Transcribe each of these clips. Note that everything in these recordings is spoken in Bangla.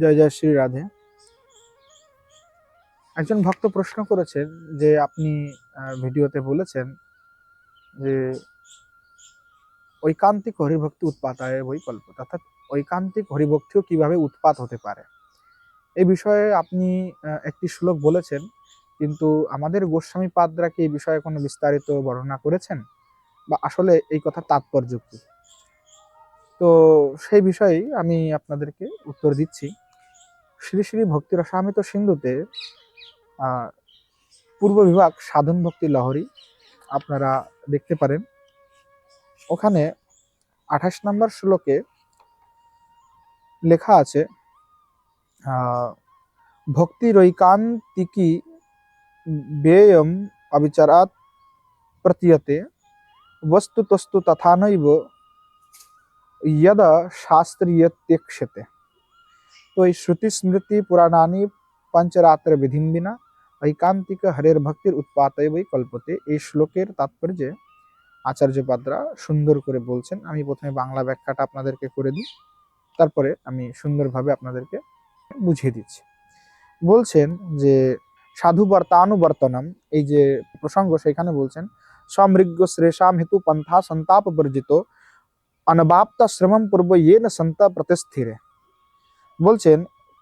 জয় জয় শ্রী রাধে। একজন ভক্ত প্রশ্ন করেছেন যে আপনি ভিডিওতে বলেছেন যে ঐকান্তিক হরিভক্তি উৎপাতায় বই কল্প অর্থাৎ ঐকান্তিক হরিভক্তিও কীভাবে উৎপাত হতে পারে? এই বিষয়ে আপনি একটি শ্লোক বলেছেন, কিন্তু আমাদের গোস্বামী পাদরা কি এই বিষয়ে কোনো বিস্তারিত বর্ণনা করেছেন? বা আসলে এই কথার তাৎপর্য তো সেই বিষয়েই আমি আপনাদেরকে উত্তর দিচ্ছি। শ্রী শ্রী ভক্তিরসামিত সিন্ধুতে পূর্ব বিভাগ সাধন ভক্তি লহরী আপনারা দেখতে পারেন। ওখানে আঠাশ নম্বর শ্লোকে লেখা আছে ভক্তি রৈকান্তিকি ব্যয়ম অবিচারাত প্রতীয়তে, বস্তুতস্তু তথা নৈব ইয়দা শাস্ত্রীয়ত্যেক্ষতে। तो এই শ্রুতি স্মৃতি পুরাণানি পঞ্চরাত্র বিধিম বিনা ঐকান্তিক হরের ভক্তির উৎপাতয় বই কল্পতে এই শ্লোকের তাৎপর্যে আচার্যপাদরা সুন্দর করে বলছেন আমি প্রথমে বাংলা ব্যাখ্যাটা আপনাদেরকে করে দিই। তারপরে আমি সুন্দরভাবে আপনাদেরকে বুঝিয়ে দিচ্ছি। বলছেন যে সাধু বর্তানুবর্তনম এই যে প্রসঙ্গ সেখানে বলছেন সমৃগ্য শ্রেষাম হেতু পন্থা সন্তাপ বর্জিত অনবাপ্ত শ্রমম পূর্ব ইয়ে না সন্ত প্রতিস্থিরে বলছেন,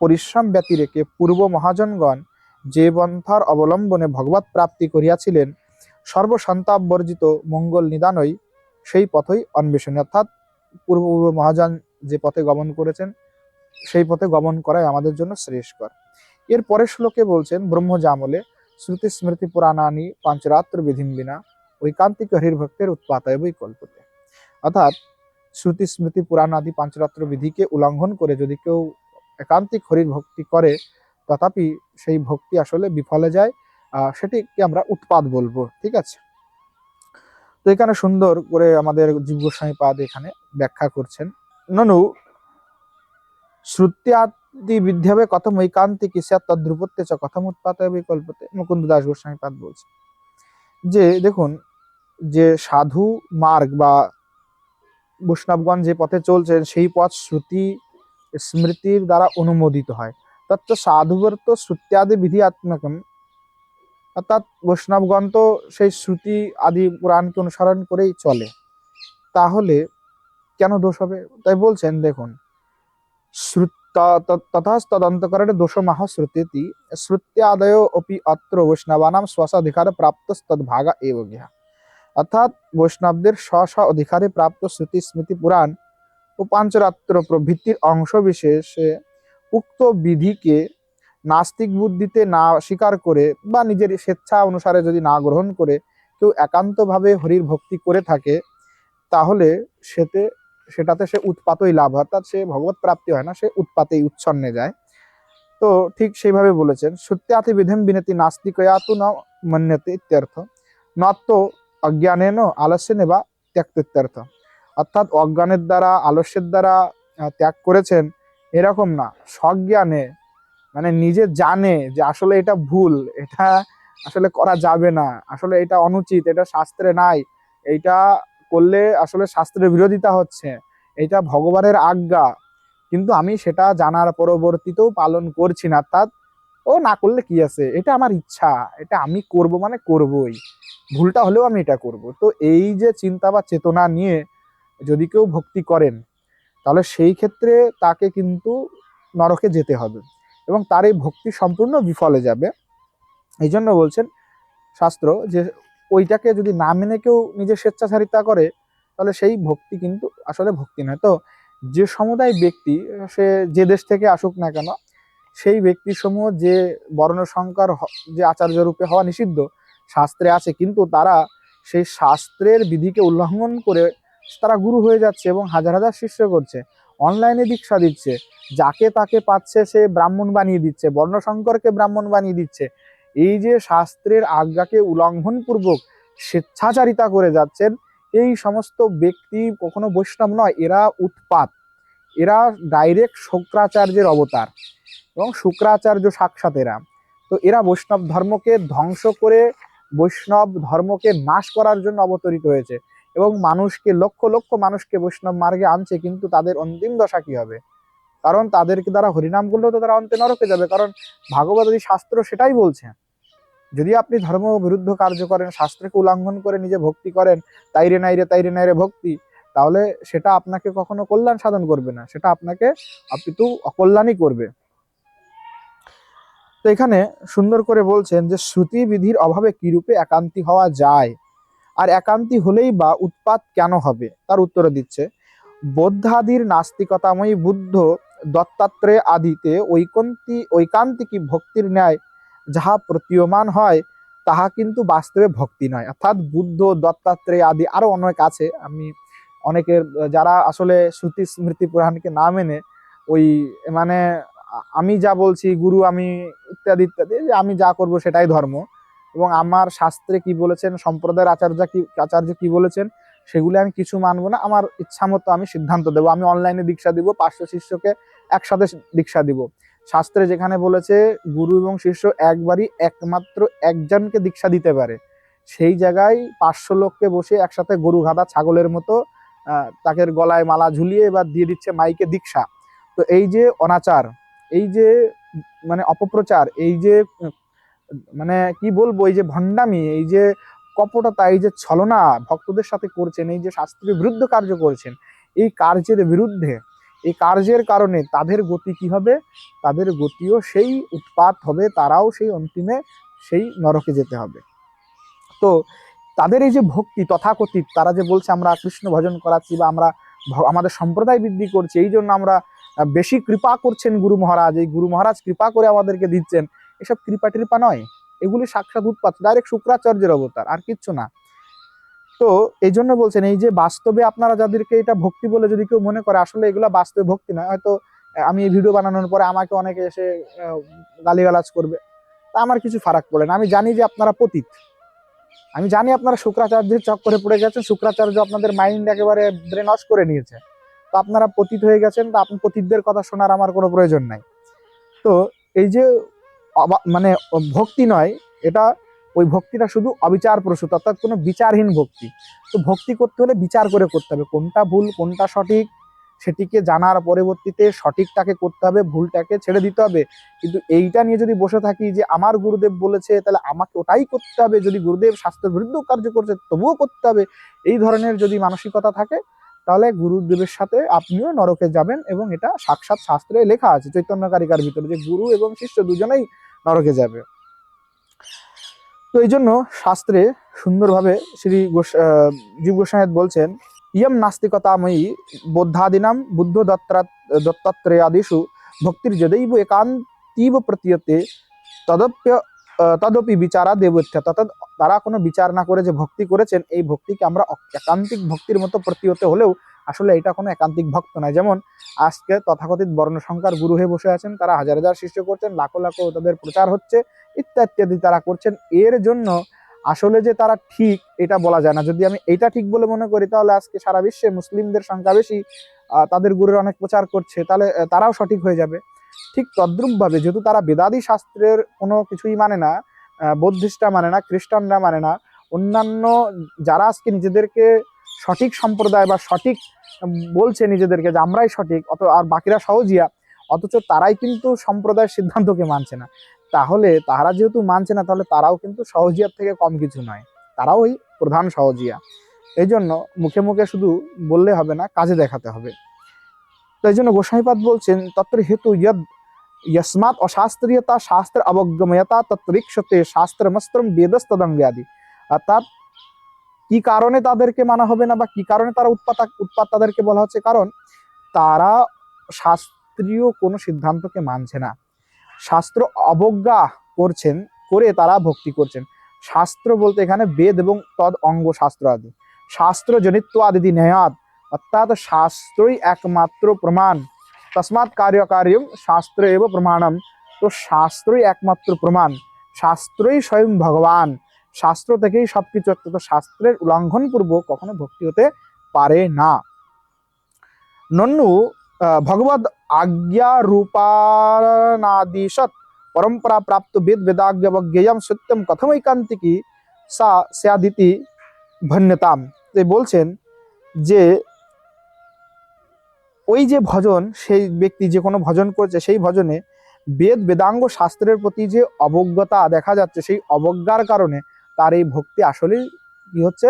পরিশ্রম ব্যতিরেকে পূর্ব মহাজনগণ যে পন্থার অবলম্বনে ভগবত প্রাপ্তি করিয়াছিলেন, সর্বসন্তাপ বর্জিত মঙ্গল নিদানই সেই পথই অন্বেষণী অর্থাৎ পূর্ব পূর্ব মহাজন যে পথে গমন করেছেন, সেই পথে গমন করাই আমাদের জন্য শ্রেষ্ঠকর এর পরের শ্লোকে বলছেন, ব্রহ্মজামলে শ্রুতি স্মৃতি পুরাণানি পাঞ্চরাত্র বিধিম বিনা ঐকান্তিক হরির্ভক্তের উৎপাতায় বই কল্পতে অর্থাৎ শ্রুতি স্মৃতি পুরাণ আদি পাঞ্চরাত্র বিধিকে উল্লঙ্ঘন করে যদি কেউ একান্তিক হরির ভক্তি করে, তথাপি সেই ভক্তি আসলে বিফলে যায় সেটিকে আমরা উৎপাদ বলব, ঠিক আছে? তো এখানে সুন্দর করে আমাদের জীব গোস্বামী পাদ এখানে ব্যাখ্যা করছেন। ননু শ্রুত্যাদি বিদ্যাবে কথম ঐকান্তিক ইস্যাত তদ্রুপত্যে চ, কথম উৎপাতে বিকল্পতে মুকুন্দ দাস গোস্বামী পাদ বলছে যে, দেখুন, যে সাধু মার্গ বা বৈষ্ণবগণ যে পথে চলছেন, সেই পথ শ্রুতি, স্মৃতির দ্বারা অনুমোদিত হয়। তত্ত্ব সাধুবর্ত শ্রুত্যাদি বিধি আত্মকম অর্থাৎ বৈষ্ণবগণ তো সেই শ্রুতি আদি পুরাণকে অনুসরণ করেই চলে। তাহলে কেন দোষ হবে? তাই বলছেন, দেখুন তদন্তকরণে দোষমাহ শ্রুতিতি। শ্রুত্যাদয় অপি অত্র বৈষ্ণবানাম স্বসাধিকার প্রাপ্ত তদ্ভাগা এব গিয়া অর্থাৎ বৈষ্ণবদের স্ব স্ব অধিকারে প্রাপ্ত শ্রুতি স্মৃতি পুরাণ ও পাঞ্চরাত্র প্রভৃতির অংশ বিশেষে উক্ত বিধিকে নাস্তিক বুদ্ধিতে না স্বীকার করে বা নিজের স্বেচ্ছা অনুসারে যদি না গ্রহণ করে কেউ একান্তভাবে হরির ভক্তি করে থাকে, তাহলে সেতে, সেটাতে সে উৎপাতই লাভ হয়। অর্থাৎ সে ভগবত প্রাপ্তি হয় না, সে উৎপাতেই উচ্ছন্নে যায়। তো ঠিক সেইভাবে বলেছেন সত্যাতি বিধিম বিনতি নাস্তিকয়াতু ন মন্যতে ইত্যর্থ। নত্য অজ্ঞানেন আলস্যেনে বা ত্যাগ অর্থাৎ অজ্ঞানের দ্বারা, আলস্যের দ্বারা ত্যাগ করেছেন, এরকম না। সজ্ঞানে মানে নিজে জানে যে আসলে এটা ভুল, এটা আসলে করা যাবে না, আসলে এটা অনুচিত, এটা শাস্ত্রে নাই। এইটা করলে আসলে শাস্ত্রের বিরোধিতা হচ্ছে এটা ভগবানের আজ্ঞা। কিন্তু আমি সেটা জানার পরবর্তীতেও পালন করছি না, অর্থাৎ ও না করলে কি আছে? এটা আমার ইচ্ছা, এটা আমি করব মানে করবই। ভুলটা হলেও আমি এটা করব। তো এই যে চিন্তা বা চেতনা নিয়ে যদি কেউ ভক্তি করেন, তাহলে সেই ক্ষেত্রে তাকে কিন্তু নরকে যেতে হবে এবং তার এই ভক্তি সম্পূর্ণ বিফলে যাবে। এই জন্য বলছেন শাস্ত্র যে ওইটাকে যদি না মেনে কেউ নিজের স্বেচ্ছাচারিতা করে, তাহলে সেই ভক্তি কিন্তু আসলে ভক্তি নয়। তো যে সমুদায় ব্যক্তি, সে যে দেশ থেকে আসুক না কেন, সেই ব্যক্তি সমূহ যে বর্ণ সংকর হ- যে আচার্য রূপে হওয়া নিষিদ্ধ শাস্ত্রে আছে, কিন্তু তারা সেই শাস্ত্রের বিধিকে উল্লঙ্ঘন করে তারা গুরু হয়ে যাচ্ছে এবং হাজার হাজার শিষ্য করছে। অনলাইনে দীক্ষা দিচ্ছে। যাকে তাকে পাচ্ছে সে ব্রাহ্মণ বানিয়ে দিচ্ছে, বর্ণশঙ্করকে ব্রাহ্মণ বানিয়ে দিচ্ছে। এই যে শাস্ত্রের আজ্ঞাকে উল্লঙ্ঘন পূর্বক স্বেচ্ছাচারিতা করে যাচ্ছেন, এই সমস্ত ব্যক্তি কখনো বৈষ্ণব নয়, এরা উৎপাত। এরা ডাইরেক্ট শুক্রাচার্যের অবতার এবং শুক্রাচার্য সাক্ষাৎ এরা। তো এরা বৈষ্ণব ধর্মকে ধ্বংস করে বৈষ্ণব ধর্মকে নাশ করার জন্য অবতরিত হয়েছে এবং মানুষকে, লক্ষ লক্ষ মানুষকে বৈষ্ণব মার্গে আনছে, কিন্তু তাদের অন্তিম দশা কি হবে? কারণ তাদেরকে দ্বারা হরিনাম করলেও তো তারা অন্তে নরকে যাবে, কারণ ভাগবত শাস্ত্র সেটাই বলছে। যদি আপনি ধর্ম বিরুদ্ধ কার্য করেন, শাস্ত্রকে উল্লঙ্ঘন করে নিজে ভক্তি করেন, তাইরে নাইরে তাইরে নাইরে ভক্তি, তাহলে সেটা আপনাকে কখনো কল্যাণ সাধন করবে না। সেটা আপনাকে আপিতু অকল্যাণই করবে। তো এখানে সুন্দর করে বলছেন যে শ্রুতি বিধির অভাবে কিরূপে একান্তি হওয়া যায়? আর একান্তি হলেই বা উৎপাত কেন হবে? তার উত্তরে দিচ্ছে, বৌদ্ধাদির নাস্তিকতাময়ী বুদ্ধ দত্তাত্রেয় আদিতে ঐকন্তি, ঐকান্তিকী ভক্তির ন্যায় যাহা প্রতীয়মান হয়, তাহা কিন্তু বাস্তবে ভক্তি নয়। অর্থাৎ বুদ্ধ দত্তাত্রেয় আদি আরও অনেক আছে। আমি অনেকের, যারা আসলে শ্রুতি স্মৃতি পুরাণকে না মেনে ওই মানে আমি যা বলছি, গুরু আমি ইত্যাদি ইত্যাদি, যে আমি যা করব সেটাই ধর্ম। এবং আমার শাস্ত্রে কি বলেছেন, সম্প্রদায়ের আচার্য কি আচার্য কি বলেছেন, সেগুলো আমি কিছু মানব না। আমার ইচ্ছা মতো আমি সিদ্ধান্ত দেবো। আমি অনলাইনে দীক্ষা দিব পাঁচশো শিষ্যকে একসাথে দীক্ষা দিব। শাস্ত্রে যেখানে বলেছে, গুরু এবং শিষ্য একবারই একমাত্র একজনকে দীক্ষা দিতে পারে। সেই জায়গায় পাঁচশো লোককে বসে একসাথে গরু গাদা ছাগলের মতো তাকে গলায় মালা ঝুলিয়ে এবার দিয়ে দিচ্ছে মাইকে দীক্ষা। তো এই যে অনাচার এই যে মানে অপপ্রচার, এই যে মানে কি বলব, এই যে ভণ্ডামি, এই যে কপটতা, এই যে ছলনা ভক্তদের সাথে করছেন, এই যে শাস্ত্রের বিরুদ্ধ কার্য করছেন, এই কার্যের বিরুদ্ধে, এই কার্যের কারণে তাদের গতি কি হবে? তাদের গতিও সেই উৎপাত হবে, তারাও সেই অন্তিমে সেই নরকে যেতে হবে। তো তাদের এই যে ভক্তি তথাকথিত, তারা যে বলছে, আমরা কৃষ্ণ ভজন করাচ্ছি বা আমরা আমাদের সম্প্রদায় বৃদ্ধি করছি, এই জন্য আমরা বেশি কৃপা করছেন গুরু মহারাজ। এই গুরু মহারাজ কৃপা করে আমাদেরকে দিচ্ছেন। এসব কৃপা টৃপা নয়। এগুলি সাক্ষাৎ উৎপাত ডাইরেক্ট শুক্রাচার্যের অবতার, আর কিচ্ছু না। তো এই জন্য বলছেন, এই যে বাস্তবে আপনারা যাদেরকে এটা ভক্তি বলে যদি কেউ মনে করে, আসলে এগুলো বাস্তবে ভক্তি নয়। হয়তো আমি এই ভিডিও বানানোর পরে আমাকে অনেকে এসে গালিগালাজ করবে। তা আমার কিছু ফারাক পড়ে না। আমি জানি যে আপনারা পতীত। আমি জানি আপনারা শুক্রাচার্যের চক্করে পড়ে গেছেন। শুক্রাচার্য আপনাদের মাইন্ড একেবারে ব্রেন ওয়াশ করে নিয়েছে। তো আপনারা পতিত হয়ে গেছেন, তো আপনি পতিতদের কথা শোনার আমার কোনো প্রয়োজন নাই। তো এই যে মানে ভক্তি নয়, এটা ওই ভক্তিটা শুধু অবিচার প্রসূত, অর্থাৎ কোনো বিচারহীন ভক্তি। তো ভক্তি করতে হলে বিচার করে করতে হবে, কোনটা ভুল, কোনটা সঠিক, সেটিকে জানার পরবর্তীতে সঠিকটাকে করতে হবে, ভুলটাকে ছেড়ে দিতে হবে। কিন্তু এইটা নিয়ে যদি বসে থাকি যে আমার গুরুদেব বলেছে, তাহলে আমাকে ওটাই করতে হবে, যদি গুরুদেব স্বাস্থ্যের বিরুদ্ধ কার্য করছে, তবুও করতে হবে। এই ধরনের যদি মানসিকতা থাকে তাহলে গুরুদেবের সাথে আপনিও নরকে যাবেন এবং এটা সাক্ষাৎ শাস্ত্রে লেখা আছে চৈতন্য কারিকার ভিতরে যে গুরু এবং শিষ্য দুজনেই নরকে যাবে। তো এই জন্য শাস্ত্রে সুন্দরভাবে শ্রী জীব গোস্বামী বলছেন, ইয়ম নাস্তিকতাময়ী বৌদ্ধাদিনাম বুদ্ধ দত্তা দত্তাত্রেয়াদিষু ভক্তির যদৈব একান্তীব প্রতীয়তে তদপ্য তদপি বিচারা দেবত্যা অর্থাৎ তারা কোনো বিচার না করে যে ভক্তি করেছেন, এই ভক্তিকে আমরা একান্তিক ভক্তির মতো প্রতীয়তে হলেও আসলে এটা কোনো একান্তিক ভক্ত নয়। যেমন আজকে তথাকথিত বর্ণসংখ্যার গুরু হয়ে বসে আছেন, তারা হাজার হাজার শিষ্য করছেন, লাখো লাখো তাদের প্রচার হচ্ছে, ইত্যাদি ইত্যাদি তারা করছেন। এর জন্য আসলে যে তারা ঠিক, এটা বলা যায় না। যদি আমি এটা ঠিক বলে মনে করি, তাহলে আজকে সারা বিশ্বে মুসলিমদের সংখ্যা বেশি তাদের গুরুর অনেক প্রচার করছে, তাহলে তারাও সঠিক হয়ে যাবে। ঠিক তদ্রুপ ভাবে যেহেতু তারা বেদাদি শাস্ত্রের কোনো কিছুই মানে না বৌদ্ধিস্টরা মানে না, খ্রিস্টানরা মানে না, অন্যান্য যারা আজকে নিজেদেরকে সঠিক সম্প্রদায় বা সঠিক বলছে নিজেদেরকে যে আমরাই সঠিক, অত, আর বাকিরা সহজিয়া, অথচ তারাই কিন্তু সম্প্রদায়ের সিদ্ধান্তকে মানছে না। তাহলে তারা যেহেতু মানছে না, তাহলে তারাও কিন্তু সহজিয়ার থেকে কম কিছু নয়। তারাও ওই প্রধান সহজিয়া। এই জন্য মুখে মুখে শুধু বললে হবে না, কাজে দেখাতে হবে। তাই জন্য গোসাইপাত বলছেন, তত্র হেতু ইয়দ ইয়সমাত অশাস্ত্রীয়তা, শাস্ত্র অবগময়তা তত্রিক্ষতে শাস্ত্রমস্ত্রম বেদস্তদঙ্গাদি। অর্থাৎ কি কারণে তাদেরকে মানা হবে না বা কি কারণে তারা উৎপাত উৎপাত তাদেরকে বলা হচ্ছে? কারণ তারা শাস্ত্রীয় কোনো সিদ্ধান্তকে মানছে না। শাস্ত্র অবজ্ঞা করছেন, করে তারা ভক্তি করছেন। শাস্ত্র বলতে এখানে বেদ এবং তদ অঙ্গ শাস্ত্র আদি। শাস্ত্র জনিত্ব আদি ন্যায়াদ অর্থাৎ শাস্ত্রই একমাত্র প্রমাণ তসমাৎ কার্য কার্যম শাস্ত্র এব প্রমাণম তো শাস্ত্রই একমাত্র প্রমাণ শাস্ত্রই স্বয়ং ভগবান শাস্ত্র থেকেই সব কিছু অর্থাৎ শাস্ত্রের উল্লঙ্ঘন পূর্বক কখনো ভক্তি হতে পারে না। নন্নু আহ, ভগবদ আজ্ঞা রূপানাদিশত পরম্পরা প্রাপ্ত বেদ বেদাজ্ঞবজ্ঞেয়ম সত্যম কথমৈকান্তিকি সা স্যাদিতি ভন্যতাম বলছেন যে ওই যে ভজন, সেই ব্যক্তি যে কোনো ভজন করছে, সেই ভজনে বেদ বেদাঙ্গ শাস্ত্রের প্রতি যে অবজ্ঞতা দেখা যাচ্ছে, সেই অবজ্ঞার কারণে তার এই ভক্তি আসলেই কি হচ্ছে?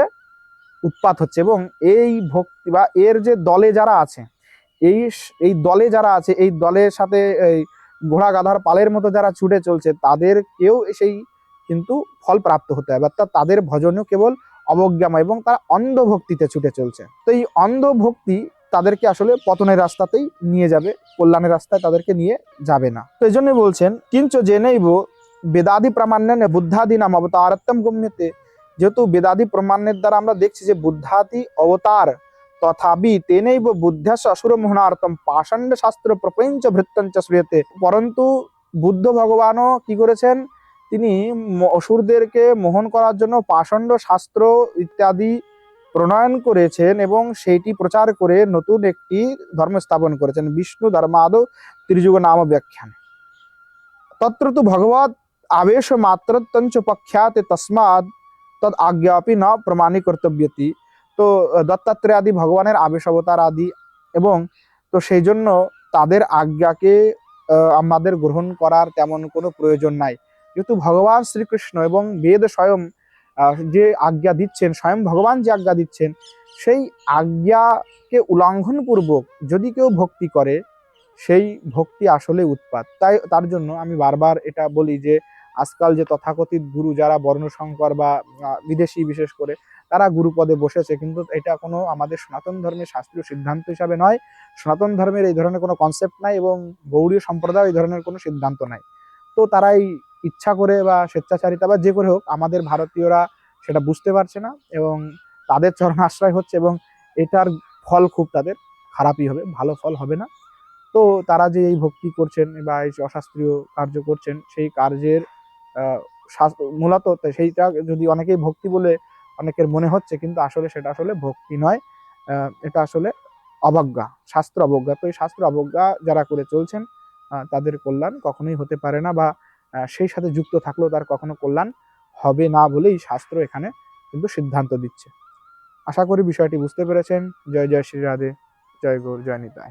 উৎপাত হচ্ছে এবং এই ভক্তি বা এর যে দলে যারা আছে, এই এই দলে যারা আছে, এই দলের সাথে এই ঘোড়া গাধার পালের মতো যারা ছুটে চলছে, তাদের কেউ সেই কিন্তু ফল প্রাপ্ত হতে হবে। অর্থাৎ তাদের ভজনও কেবল অবজ্ঞাময় এবং তারা অন্ধভক্তিতে ছুটে চলছে। তো এই অন্ধভক্তি তাদেরকে আসলে পতনের রাস্তাতেই নিয়ে যাবে, কল্যাণের রাস্তায় তাদেরকে নিয়ে যাবে না। তো এই জন্যই বলছেন, কিঞ্চ জেনেইব বেদাদি প্রামাণ্যেন বুদ্ধাদি নাম অবতারত্তম গম্যতে। যেহেতু বেদাদি প্রমাণের দ্বারা আমরা দেখছি যে বুদ্ধাদি অবতার, তথাপি তেনৈব বুদ্ধাস অসুর মোহনার্থম পাষণ্ড শাস্ত্র প্রপঞ্চ ভৃত্যঞ্চ শ্রুয়েতে পরন্তু বুদ্ধ ভগবানও কি করেছেন, তিনি অসুরদেরকে মোহন করার জন্য পাষণ্ড শাস্ত্র ইত্যাদি প্রণয়ন করেছেন এবং সেইটি প্রচার করে নতুন একটি ধর্ম স্থাপন করেছেন। বিষ্ণু ধর্মাদ ত্রিযুগ নাম ব্যাখ্যান। তত্র তো ভগবত আবেশ মাত্রতঞ্চ পক্ষাতে তসমাদ তদ আজ্ঞাপি ন প্রমাণী কর্তব্যতি তো আহ, দত্তাত্রেয় আদি ভগবানের আবেশ অবতার আদি এবং তো সেই জন্য তাদের আজ্ঞাকে আমাদের গ্রহণ করার তেমন কোনো প্রয়োজন নাই। যেহেতু ভগবান শ্রীকৃষ্ণ এবং বেদ স্বয়ং যে আজ্ঞা দিচ্ছেন, স্বয়ং ভগবান যে আজ্ঞা দিচ্ছেন, সেই আজ্ঞাকে উল্লঙ্ঘন পূর্বক যদি কেউ ভক্তি করে, সেই ভক্তি আসলে উৎপাত। তাই, তার জন্য আমি বারবার এটা বলি যে, আজকাল যে তথাকথিত গুরু যারা বর্ণশঙ্কর বা বিদেশি বিশেষ করে, তারা গুরুপদে বসেছে, কিন্তু এটা কোনো আমাদের সনাতন ধর্মের শাস্ত্রীয় সিদ্ধান্ত হিসাবে নয়। সনাতন ধর্মের এই ধরনের কোনো কনসেপ্ট নাই এবং গৌড়ীয় সম্প্রদায় এই ধরনের কোনো সিদ্ধান্ত নাই। তো তারাই ইচ্ছা করে বা স্বেচ্ছাচারিতা বা যে করে হোক, আমাদের ভারতীয়রা সেটা বুঝতে পারছে না এবং তাদের চরণ আশ্রয় হচ্ছে এবং এটার ফল খুব তাদের খারাপই হবে, ভালো ফল হবে না। তো তারা যে এই ভক্তি করছেন বা এই অশাস্ত্রীয় কার্য করছেন, সেই কার্যের মূলত সেইটা যদি অনেকেই ভক্তি বলে অনেকের মনে হচ্ছে, কিন্তু আসলে সেটা আসলে ভক্তি নয়। এটা আসলে অবজ্ঞা, শাস্ত্র অবজ্ঞা। তো এই শাস্ত্র অবজ্ঞা যারা করে চলছেন তাদের কল্যাণ কখনোই হতে পারে না বা সেই সাথে যুক্ত থাকলেও তার কখনো কল্যাণ হবে না বলেই শাস্ত্র এখানে কিন্তু সিদ্ধান্ত দিচ্ছে। আশা করি বিষয়টি বুঝতে পেরেছেন। জয় জয় শ্রী রাধে। জয় গৌর জয় নিতাই।